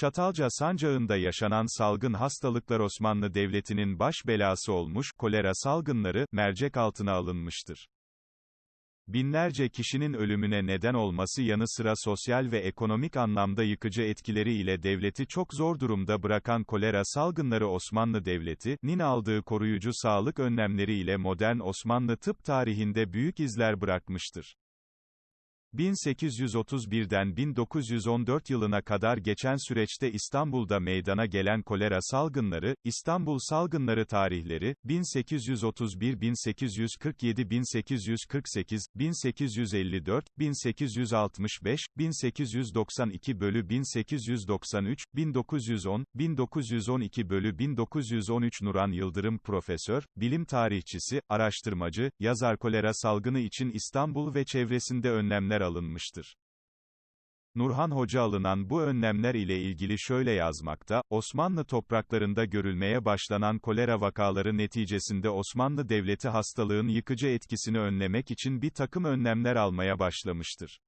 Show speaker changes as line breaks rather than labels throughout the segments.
Çatalca sancağında yaşanan salgın hastalıklar Osmanlı Devleti'nin baş belası olmuş, kolera salgınları, mercek altına alınmıştır. Binlerce kişinin ölümüne neden olması yanı sıra sosyal ve ekonomik anlamda yıkıcı etkileri ile devleti çok zor durumda bırakan kolera salgınları Osmanlı Devleti'nin aldığı koruyucu sağlık önlemleri ile modern Osmanlı tıp tarihinde büyük izler bırakmıştır. 1831'den 1914 yılına kadar geçen süreçte İstanbul'da meydana gelen kolera salgınları, İstanbul salgınları tarihleri, 1831, 1847, 1848, 1854, 1865, 1892 bölü 1893, 1910, 1912 bölü 1913 Nuran Yıldırım Profesör, bilim tarihçisi, araştırmacı, yazar kolera salgını için İstanbul ve çevresinde önlemler alınmıştır. Nurhan Hoca alınan bu önlemler ile ilgili şöyle yazmakta, Osmanlı topraklarında görülmeye başlanan kolera vakaları neticesinde Osmanlı Devleti hastalığın yıkıcı etkisini önlemek için bir takım önlemler almaya başlamıştır.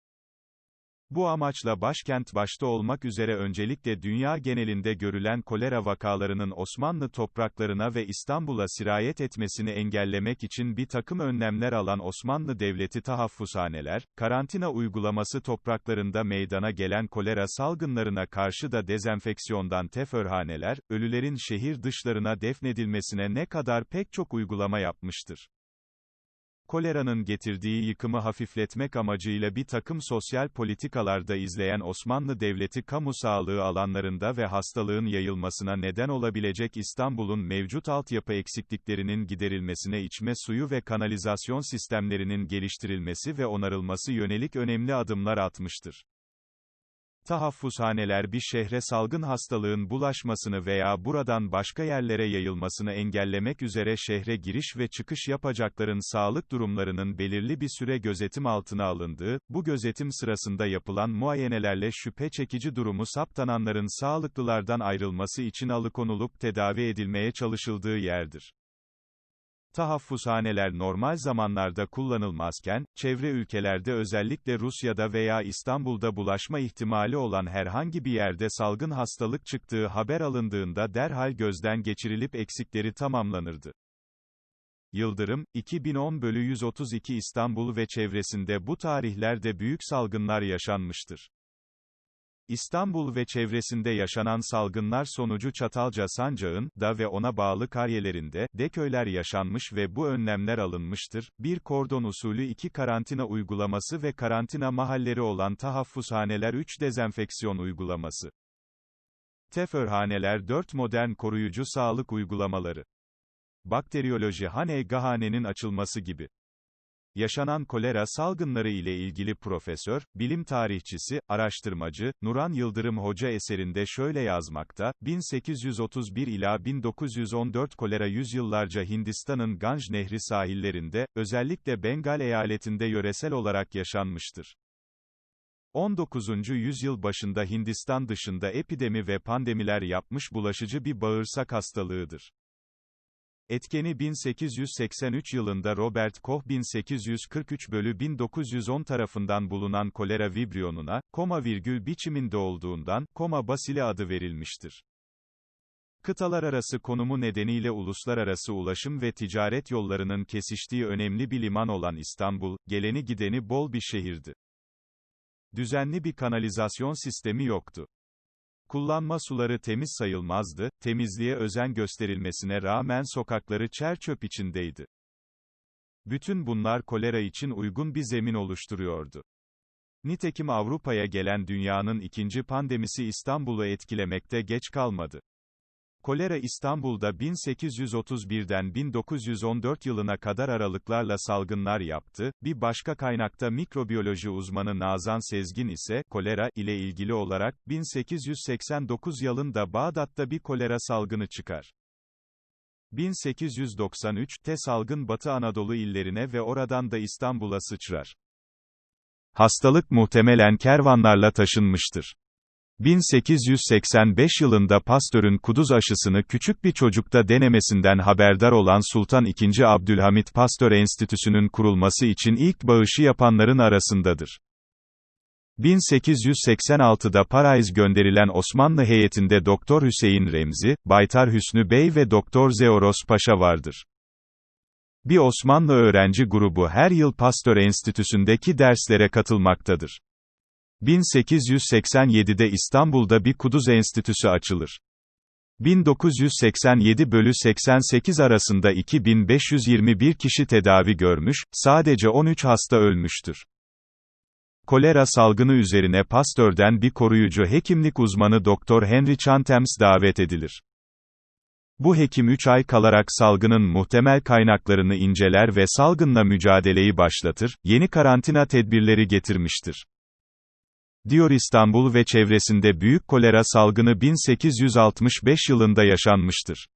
Bu amaçla başkent başta olmak üzere öncelikle dünya genelinde görülen kolera vakalarının Osmanlı topraklarına ve İstanbul'a sirayet etmesini engellemek için bir takım önlemler alan Osmanlı Devleti tahaffuzhaneler, karantina uygulaması topraklarında meydana gelen kolera salgınlarına karşı da dezenfeksiyondan teförhaneler, ölülerin şehir dışlarına defnedilmesine ne kadar pek çok uygulama yapmıştır koleranın getirdiği yıkımı hafifletmek amacıyla bir takım sosyal politikalarda izleyen Osmanlı Devleti kamu sağlığı alanlarında ve hastalığın yayılmasına neden olabilecek İstanbul'un mevcut altyapı eksikliklerinin giderilmesine içme suyu ve kanalizasyon sistemlerinin geliştirilmesi ve onarılması yönelik önemli adımlar atmıştır. Tahaffuzhaneler bir şehre salgın hastalığın bulaşmasını veya buradan başka yerlere yayılmasını engellemek üzere şehre giriş ve çıkış yapacakların sağlık durumlarının belirli bir süre gözetim altına alındığı, bu gözetim sırasında yapılan muayenelerle şüphe çekici durumu saptananların sağlıklılardan ayrılması için alıkonulup tedavi edilmeye çalışıldığı yerdir. Tahaffuzhaneler normal zamanlarda kullanılmazken, çevre ülkelerde özellikle Rusya'da veya İstanbul'da bulaşma ihtimali olan herhangi bir yerde salgın hastalık çıktığı haber alındığında derhal gözden geçirilip eksikleri tamamlanırdı. Yıldırım, 2010 bölü 132 İstanbul ve çevresinde bu tarihlerde büyük salgınlar yaşanmıştır. İstanbul ve çevresinde yaşanan salgınlar sonucu Çatalca Sancağın, da ve ona bağlı kariyelerinde, de köyler yaşanmış ve bu önlemler alınmıştır. Bir kordon usulü iki karantina uygulaması ve karantina mahalleri olan tahaffuzhaneler 3 dezenfeksiyon uygulaması. Teförhaneler 4 modern koruyucu sağlık uygulamaları. Bakteriyoloji Hane Gahane'nin açılması gibi. Yaşanan kolera salgınları ile ilgili profesör, bilim tarihçisi, araştırmacı, Nuran Yıldırım Hoca eserinde şöyle yazmakta, 1831 ila 1914 kolera yüzyıllarca Hindistan'ın Ganj Nehri sahillerinde, özellikle Bengal eyaletinde yöresel olarak yaşanmıştır. 19. yüzyıl başında Hindistan dışında epidemi ve pandemiler yapmış bulaşıcı bir bağırsak hastalığıdır. Etkeni 1883 yılında Robert Koch 1843 bölü 1910 tarafından bulunan kolera vibriyonuna, koma virgül biçiminde olduğundan, koma basili adı verilmiştir. Kıtalar arası konumu nedeniyle uluslararası ulaşım ve ticaret yollarının kesiştiği önemli bir liman olan İstanbul, geleni gideni bol bir şehirdi. Düzenli bir kanalizasyon sistemi yoktu. Kullanma suları temiz sayılmazdı, temizliğe özen gösterilmesine rağmen sokakları çer çöp içindeydi. Bütün bunlar kolera için uygun bir zemin oluşturuyordu. Nitekim Avrupa'ya gelen dünyanın ikinci pandemisi İstanbul'u etkilemekte geç kalmadı. Kolera İstanbul'da 1831'den 1914 yılına kadar aralıklarla salgınlar yaptı. Bir başka kaynakta mikrobiyoloji uzmanı Nazan Sezgin ise, kolera ile ilgili olarak, 1889 yılında Bağdat'ta bir kolera salgını çıkar. 1893'te salgın Batı Anadolu illerine ve oradan da İstanbul'a sıçrar. Hastalık muhtemelen kervanlarla taşınmıştır. 1885 yılında Pasteur'ün kuduz aşısını küçük bir çocukta denemesinden haberdar olan Sultan II. Abdülhamit Pasteur Enstitüsü'nün kurulması için ilk bağışı yapanların arasındadır. 1886'da Parais gönderilen Osmanlı heyetinde Doktor Hüseyin Remzi, Baytar Hüsnü Bey ve Doktor Zeoros Paşa vardır. Bir Osmanlı öğrenci grubu her yıl Pasteur Enstitüsü'ndeki derslere katılmaktadır. 1887'de İstanbul'da bir Kuduz Enstitüsü açılır. 1987 bölü 88 arasında 2521 kişi tedavi görmüş, sadece 13 hasta ölmüştür. Kolera salgını üzerine Pasteur'den bir koruyucu hekimlik uzmanı Dr. Henry Chantems davet edilir. Bu hekim 3 ay kalarak salgının muhtemel kaynaklarını inceler ve salgınla mücadeleyi başlatır, yeni karantina tedbirleri getirmiştir. Diyor İstanbul ve çevresinde büyük kolera salgını 1865 yılında yaşanmıştır.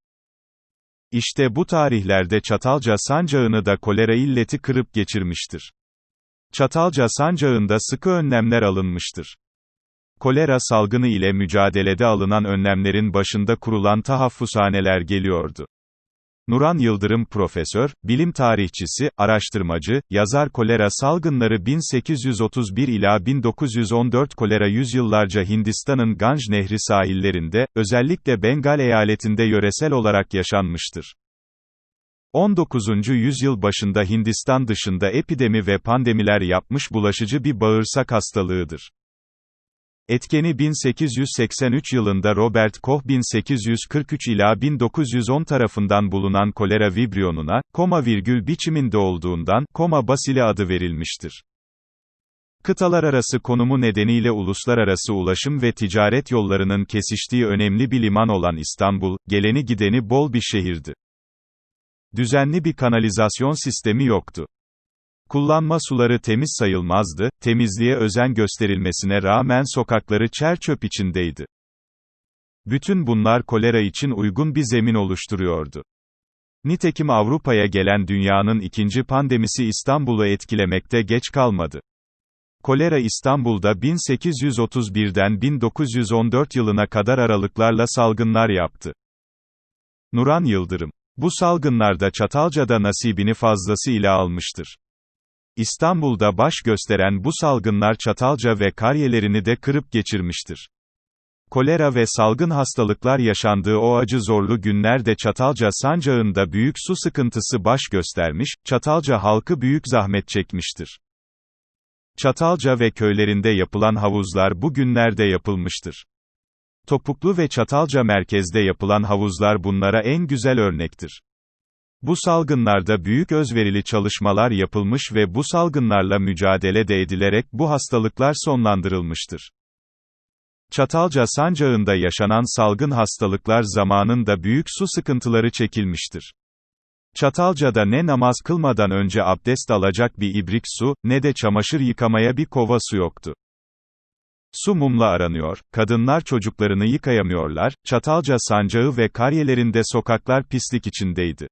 İşte bu tarihlerde Çatalca sancağını da kolera illeti kırıp geçirmiştir. Çatalca sancağında sıkı önlemler alınmıştır. Kolera salgını ile mücadelede alınan önlemlerin başında kurulan tahaffushaneler geliyordu. Nuran Yıldırım profesör, bilim tarihçisi, araştırmacı, yazar kolera salgınları 1831 ila 1914 kolera yüzyıllarca Hindistan'ın Ganj Nehri sahillerinde, özellikle Bengal eyaletinde yöresel olarak yaşanmıştır. 19. yüzyıl başında Hindistan dışında epidemi ve pandemiler yapmış bulaşıcı bir bağırsak hastalığıdır. Etkeni 1883 yılında Robert Koch 1843 ila 1910 tarafından bulunan kolera vibrionuna, koma virgül biçiminde olduğundan, koma basili adı verilmiştir. Kıtalar arası konumu nedeniyle uluslararası ulaşım ve ticaret yollarının kesiştiği önemli bir liman olan İstanbul, geleni gideni bol bir şehirdi. Düzenli bir kanalizasyon sistemi yoktu. Kullanma suları temiz sayılmazdı, temizliğe özen gösterilmesine rağmen sokakları çer çöp içindeydi. Bütün bunlar kolera için uygun bir zemin oluşturuyordu. Nitekim Avrupa'ya gelen dünyanın ikinci pandemisi İstanbul'u etkilemekte geç kalmadı. Kolera İstanbul'da 1831'den 1914 yılına kadar aralıklarla salgınlar yaptı. Nuran Yıldırım bu salgınlarda Çatalca'da nasibini fazlasıyla almıştır. İstanbul'da baş gösteren bu salgınlar Çatalca ve Karyelerini de kırıp geçirmiştir. Kolera ve salgın hastalıklar yaşandığı o acı zorlu günlerde Çatalca sancağında büyük su sıkıntısı baş göstermiş, Çatalca halkı büyük zahmet çekmiştir. Çatalca ve köylerinde yapılan havuzlar bu günlerde yapılmıştır. Topuklu ve Çatalca merkezde yapılan havuzlar bunlara en güzel örnektir. Bu salgınlarda büyük özverili çalışmalar yapılmış ve bu salgınlarla mücadele de edilerek bu hastalıklar sonlandırılmıştır. Çatalca sancağında yaşanan salgın hastalıklar zamanında büyük su sıkıntıları çekilmiştir. Çatalca'da ne namaz kılmadan önce abdest alacak bir ibrik su, ne de çamaşır yıkamaya bir kova su yoktu. Su mumla aranıyor, kadınlar çocuklarını yıkayamıyorlar, Çatalca sancağı ve karyelerinde sokaklar pislik içindeydi.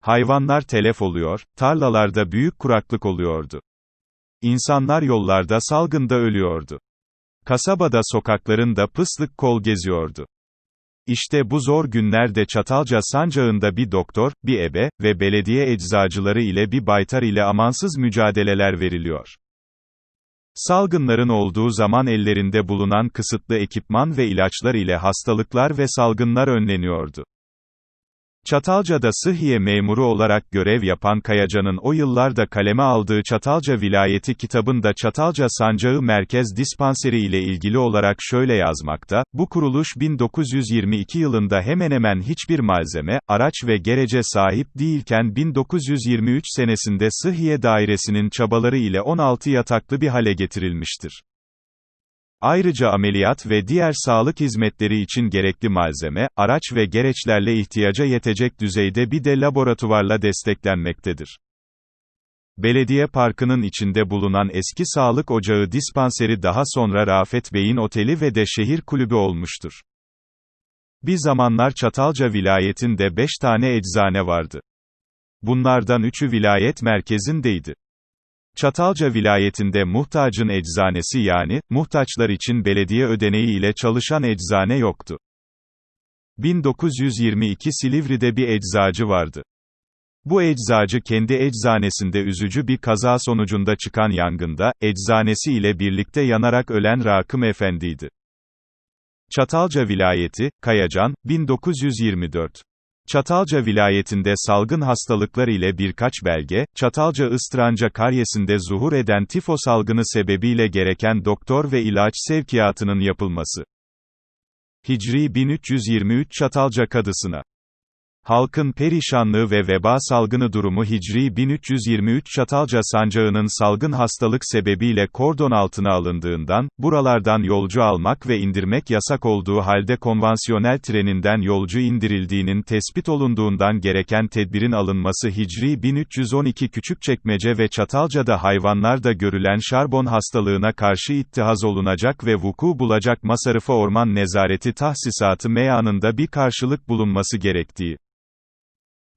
Hayvanlar telef oluyor, tarlalarda büyük kuraklık oluyordu. İnsanlar yollarda salgında ölüyordu. Kasabada sokaklarında pıslık kol geziyordu. İşte bu zor günlerde Çatalca sancağında bir doktor, bir ebe ve belediye eczacıları ile bir baytar ile amansız mücadeleler veriliyor. Salgınların olduğu zaman ellerinde bulunan kısıtlı ekipman ve ilaçlar ile hastalıklar ve salgınlar önleniyordu. Çatalca'da sıhhiye memuru olarak görev yapan Kayacan'ın o yıllarda kaleme aldığı Çatalca Vilayeti kitabında Çatalca Sancağı Merkez Dispanseri ile ilgili olarak şöyle yazmakta, bu kuruluş 1922 yılında hemen hemen hiçbir malzeme, araç ve gerece sahip değilken 1923 senesinde Sıhhiye Dairesi'nin çabaları ile 16 yataklı bir hale getirilmiştir. Ayrıca ameliyat ve diğer sağlık hizmetleri için gerekli malzeme, araç ve gereçlerle ihtiyaca yetecek düzeyde bir de laboratuvarla desteklenmektedir. Belediye parkının içinde bulunan eski sağlık ocağı dispanseri daha sonra Rafet Bey'in oteli ve de şehir kulübü olmuştur. Bir zamanlar Çatalca vilayetinde 5 tane eczane vardı. Bunlardan üçü vilayet merkezindeydi. Çatalca vilayetinde muhtacın eczanesi yani, muhtaçlar için belediye ödeneği ile çalışan eczane yoktu. 1922 Silivri'de bir eczacı vardı. Bu eczacı kendi eczanesinde üzücü bir kaza sonucunda çıkan yangında, eczanesi ile birlikte yanarak ölen Rakım Efendi'ydi. Çatalca Vilayeti, Kayacan, 1924 Çatalca vilayetinde salgın hastalıklar ile birkaç belge, Çatalca ıstranca karyesinde zuhur eden tifo salgını sebebiyle gereken doktor ve ilaç sevkiyatının yapılması. Hicri 1323 Çatalca Kadısına Halkın perişanlığı ve veba salgını durumu Hicri 1323 Çatalca sancağının salgın hastalık sebebiyle kordon altına alındığından, buralardan yolcu almak ve indirmek yasak olduğu halde konvansiyonel treninden yolcu indirildiğinin tespit olunduğundan gereken tedbirin alınması Hicri 1312 Küçükçekmece ve Çatalca'da hayvanlarda görülen şarbon hastalığına karşı ittihaz olunacak ve vuku bulacak Masarıfa Orman Nezareti tahsisatı meyanında bir karşılık bulunması gerektiği.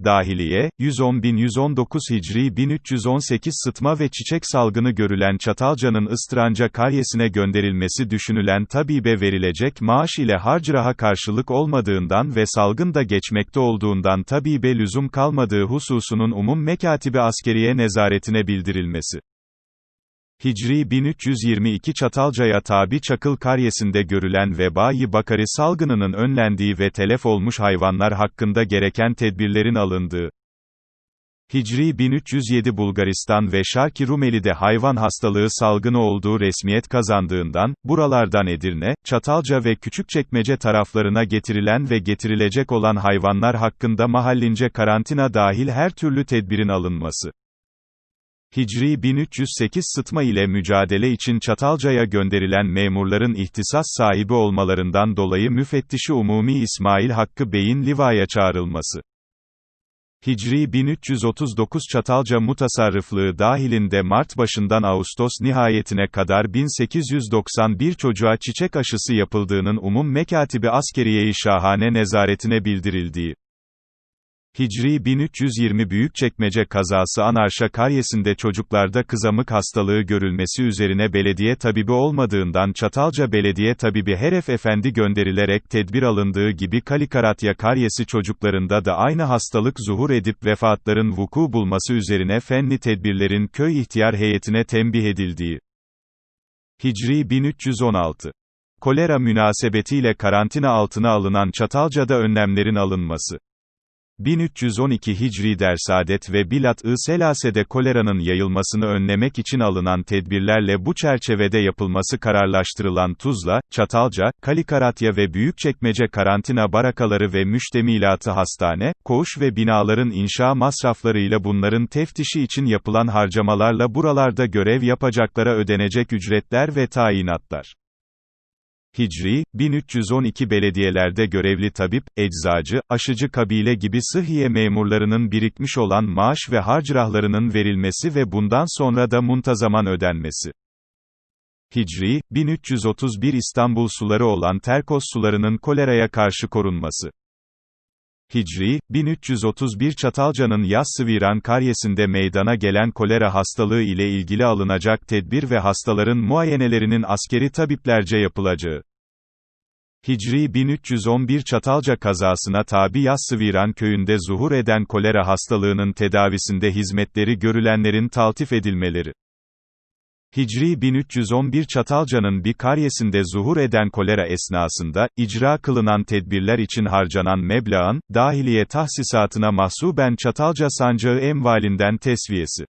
Dahiliye, 110.119 Hicri 1318 sıtma ve çiçek salgını görülen Çatalca'nın ıstranca karyesine gönderilmesi düşünülen tabibe verilecek maaş ile harcıraha karşılık olmadığından ve salgın da geçmekte olduğundan tabibe lüzum kalmadığı hususunun umum mekatibi askeriye nezaretine bildirilmesi. Hicri 1322 Çatalca'ya tabi Çakıl karyesinde görülen vebayı bakari salgınının önlendiği ve telef olmuş hayvanlar hakkında gereken tedbirlerin alındığı. Hicri 1307 Bulgaristan ve Şarki Rumeli'de hayvan hastalığı salgını olduğu resmiyet kazandığından, buralardan Edirne, Çatalca ve Küçükçekmece taraflarına getirilen ve getirilecek olan hayvanlar hakkında mahallince karantina dahil her türlü tedbirin alınması. Hicri 1308 sıtma ile mücadele için Çatalca'ya gönderilen memurların ihtisas sahibi olmalarından dolayı müfettişi umumi İsmail Hakkı Bey'in Liva'ya çağrılması. Hicri 1339 Çatalca mutasarrıflığı dahilinde Mart başından Ağustos nihayetine kadar 1891 çocuğa çiçek aşısı yapıldığının umum mekatibi askeriyeyi şahane nezaretine bildirildiği. Hicri 1320 Büyükçekmece kazası Anarşa karyesinde çocuklarda kızamık hastalığı görülmesi üzerine belediye tabibi olmadığından Çatalca Belediye Tabibi Heref Efendi gönderilerek tedbir alındığı gibi Kalikaratya karyesi çocuklarında da aynı hastalık zuhur edip vefatların vuku bulması üzerine fenli tedbirlerin köy ihtiyar heyetine tembih edildiği. Hicri 1316 Kolera münasebetiyle karantina altına alınan Çatalca'da önlemlerin alınması 1312 Hicri Dersadet ve Bilat-ı Selase'de koleranın yayılmasını önlemek için alınan tedbirlerle bu çerçevede yapılması kararlaştırılan Tuzla, Çatalca, Kalikaratya ve Büyükçekmece karantina barakaları ve müştemilatı hastane, koğuş ve binaların inşa masraflarıyla bunların teftişi için yapılan harcamalarla buralarda görev yapacaklara ödenecek ücretler ve tayinatlar. Hicri, 1312 belediyelerde görevli tabip, eczacı, aşıcı kabile gibi sıhhiye memurlarının birikmiş olan maaş ve harcırahlarının verilmesi ve bundan sonra da muntazaman ödenmesi. Hicri, 1331 İstanbul suları olan Terkos sularının koleraya karşı korunması. Hicri, 1331 Çatalca'nın Yassıviran karyesinde meydana gelen kolera hastalığı ile ilgili alınacak tedbir ve hastaların muayenelerinin askeri tabiplerce yapılacağı. Hicri 1311 Çatalca kazasına tabi Yassıviran köyünde zuhur eden kolera hastalığının tedavisinde hizmetleri görülenlerin taltif edilmeleri. Hicri 1311 Çatalca'nın bir karyesinde zuhur eden kolera esnasında, icra kılınan tedbirler için harcanan meblağın, dahiliye tahsisatına mahsuben Çatalca sancağı emvalinden tesviyesi.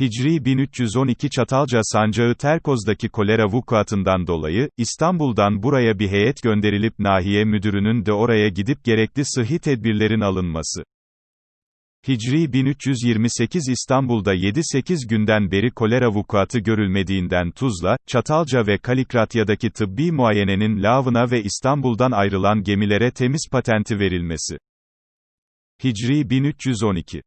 Hicri 1312 Çatalca sancağı Terkoz'daki kolera vukuatından dolayı, İstanbul'dan buraya bir heyet gönderilip nahiye müdürünün de oraya gidip gerekli sıhhi tedbirlerin alınması. Hicri 1328 İstanbul'da 7-8 günden beri kolera vukuatı görülmediğinden Tuzla, Çatalca ve Kalikratya'daki tıbbi muayenenin lavına ve İstanbul'dan ayrılan gemilere temiz patenti verilmesi. Hicri 1312